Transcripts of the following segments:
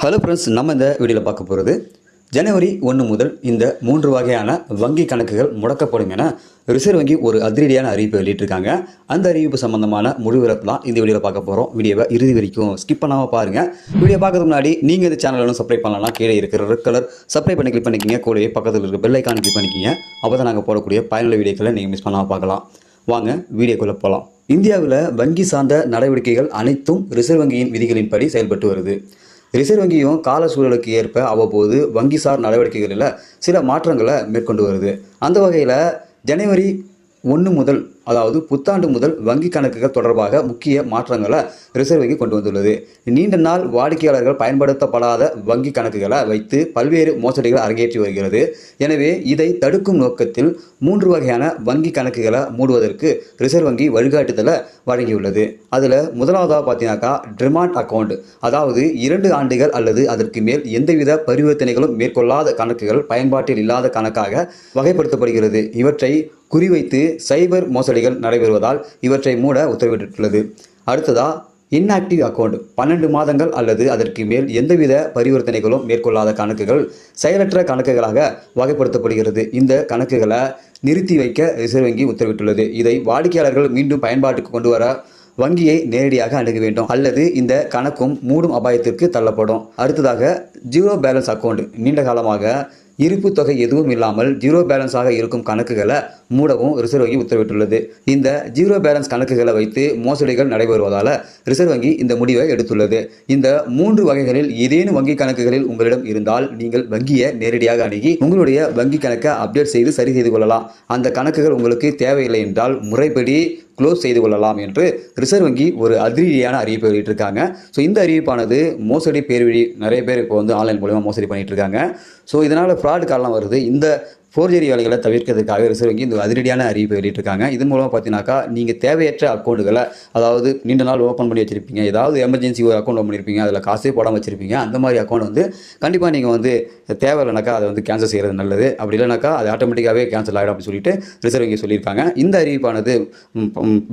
Hello friends நம்ம இந்த வீடியோவில் பார்க்க போகிறது ஜனவரி ஒன்று முதல் இந்த மூன்று வகையான வங்கி கணக்குகள் முடக்கப்படும் என ரிசர்வ் வங்கி ஒரு அதிரடியான அறிவிப்பை வெளியிட்டிருக்காங்க. அந்த அறிவிப்பு சம்பந்தமான முழு விவரத்தெல்லாம் இந்த வீடியோவில் பார்க்க போகிறோம் வீடியோவை இறுதி வரைக்கும் ஸ்கிப் பண்ணாமல் பாருங்கள் வீடியோ பார்க்கறதுக்கு முன்னாடி நீங்கள் இந்த சேனலும் சப்ஸ்கிரைப் பண்ணலாம் கீழே இருக்கிற ரெட் கலர் சப்ஸ்கிரைப் பண்ணி கிளிக் பண்ணிக்கிங்க. கூடவே பக்கத்தில் இருக்கிற பெல் ஐக்கான் கிளிக் பண்ணிக்கிங்க. அப்போ தான் நாங்கள் போடக்கூடிய பயனுள்ள வீடியோக்களை நீங்கள் மிஸ் பண்ணாமல் பார்க்கலாம். வாங்க வீடியோக்குள்ளே போகலாம் இந்தியாவில் வங்கி சார்ந்த நடவடிக்கைகள் அனைத்தும் ரிசர்வ் வங்கியின் விதிகளின்படி செயல்பட்டு வருது. ரிசர்வ் வங்கியும் கால சூழலுக்கு ஏற்ப அவ்வப்போது வங்கிசார் நடவடிக்கைகளில் சில மாற்றங்களை மேற்கொண்டு வருது. அந்த வகையில் ஜனவரி ஒன்று முதல் அதாவது புத்தாண்டு முதல் வங்கி கணக்குகள் தொடர்பாக முக்கிய மாற்றங்களை ரிசர்வ் வங்கி கொண்டு வந்துள்ளது. நீண்ட நாள் வாடிக்கையாளர்கள் பயன்படுத்தப்படாத வங்கி கணக்குகளை வைத்து பல்வேறு மோசடிகள் அரங்கேற்றி வருகிறது. எனவே இதை தடுக்கும் நோக்கத்தில் மூன்று வகையான வங்கி கணக்குகளை மூடுவதற்கு ரிசர்வ் வங்கி வழிகாட்டுதலை வழங்கியுள்ளது. அதில் முதலாவதாக பார்த்தீங்கன்னாக்கா டிமாண்ட் அக்கவுண்ட் அதாவது இரண்டு ஆண்டுகள் அல்லது அதற்கு மேல் எந்தவித பரிவர்த்தனைகளும் மேற்கொள்ளாத கணக்குகள் பயன்பாட்டில் இல்லாத கணக்காக வகைப்படுத்தப்படுகிறது. இவற்றை குறிவைத்து சைபர் மோசடிகள் நடைபெறுவதால் இவற்றை மூட உத்தரவிட்டுள்ளது. அடுத்ததா இன்ஆக்டிவ் அக்கவுண்ட் பன்னெண்டு மாதங்கள் அல்லது அதற்கு மேல் எந்தவித பரிவர்த்தனைகளும் மேற்கொள்ளாத கணக்குகள் செயலற்ற கணக்குகளாக வகைப்படுத்தப்படுகிறது. இந்த கணக்குகளை நிறுத்தி வைக்க ரிசர்வ் வங்கி உத்தரவிட்டுள்ளது. இதை வாடிக்கையாளர்கள் மீண்டும் பயன்பாட்டுக்கு கொண்டு வர வங்கியை நேரடியாக அணுக வேண்டும். அல்லது இந்த கணக்கும் மூடும் அபாயத்திற்கு தள்ளப்படும். அடுத்ததாக ஜீரோ பேலன்ஸ் அக்கௌண்ட் நீண்ட காலமாக இருப்பு தொகை எதுவும் இல்லாமல் ஜீரோ பேலன்ஸாக இருக்கும் கணக்குகளை மூடவும் ரிசர்வ் வங்கி உத்தரவிட்டுள்ளது. இந்த ஜீரோ பேலன்ஸ் கணக்குகளை வைத்து மோசடிகள் நடைபெறுவதால் ரிசர்வ் வங்கி இந்த முடிவை எடுத்துள்ளது. இந்த மூன்று வகைகளில் ஏதேனும் வங்கி கணக்குகளில் உங்களிடம் இருந்தால் நீங்கள் வங்கியை நேரடியாக அணுகி உங்களுடைய வங்கி கணக்கை அப்டேட் செய்து சரி செய்து கொள்ளலாம். அந்த கணக்குகள் உங்களுக்கு தேவையில்லை என்றால் முறைப்படி க்ளோஸ் செய்து கொள்ளலாம் என்று ரிசர்வ் வங்கி ஒரு அதிரடியான அறிவிப்பை வெளியிட்டிருக்காங்க. ஸோ இந்த அறிவிப்பானது மோசடி பேர்வழி நிறைய பேர் இப்போ வந்து ஆன்லைன் மூலிமா மோசடி பண்ணிட்டு இருக்காங்க. ஸோ இதனால் ஃப்ராடு காலம் வருது. இந்த ஃபோர்ஜரி வேலைகளை தவிர்க்கிறதுக்காக ரிசர்வ் வங்கி இந்த அதிரடியான அறிவிப்பு வெளியிட்டிருக்காங்க. இதன் மூலமாக பார்த்தீங்கன்னாக்கா நீங்கள் தேவையற்ற அக்கௌண்ட்டுகளை அதாவது நீண்ட நாள் ஓப்பன் பண்ணி வச்சிருப்பீங்க. ஏதாவது எமர்ஜென்சி ஒரு அக்கௌண்ட் ஓப்பன் பண்ணியிருப்பீங்க அதில் காசே போடாமல் வச்சிருப்பீங்க. அந்த மாதிரி அக்கௌண்ட் வந்து கண்டிப்பாக நீங்கள் வந்து தேவை இல்லைனாக்கா அதை வந்து கேன்சல் செய்கிறது நல்லது. அப்படி இல்லைனாக்கா அது ஆட்டோமேட்டிக்காகவே கேன்சல் ஆகிடும் அப்படின்னு சொல்லிட்டு ரிசர்வ் வங்கி சொல்லியிருக்காங்க. இந்த அறிவிப்பானது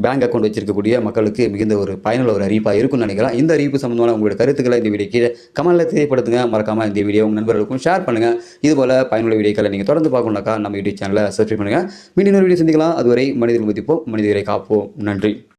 பேங்க் அக்கௌண்ட் வச்சிருக்கக்கூடிய மக்களுக்கு மிகுந்த ஒரு பயனுள்ள ஒரு அறிவிப்பாக இருக்கும்னு நினைக்கிறேன். இந்த அறிவிப்பு சம்பந்தமான உங்களுடைய கருத்துக்களை இந்த வீடியோ கீழே கமலில் தெரியப்படுத்துங்க. மறக்காமல் இந்த வீடியோ உங்கள் நண்பர்களுக்கும் ஷேர் பண்ணுங்கள் இதுபோல் பயனுள்ள வீடியோக்களை நீங்கள் தொடர்ந்து பார்க்கணும். பார்க்கணுன்னாக்கா நம்ம யூடியூப் சேனலை சப்ஸ்கிரைப் பண்ணுங்கள் மீண்டும் இன்னொரு வீடியோ சந்திக்கலாம். அதுவரை மனிதர்கள் மதிப்போம் மனிதரை காப்போம். நன்றி.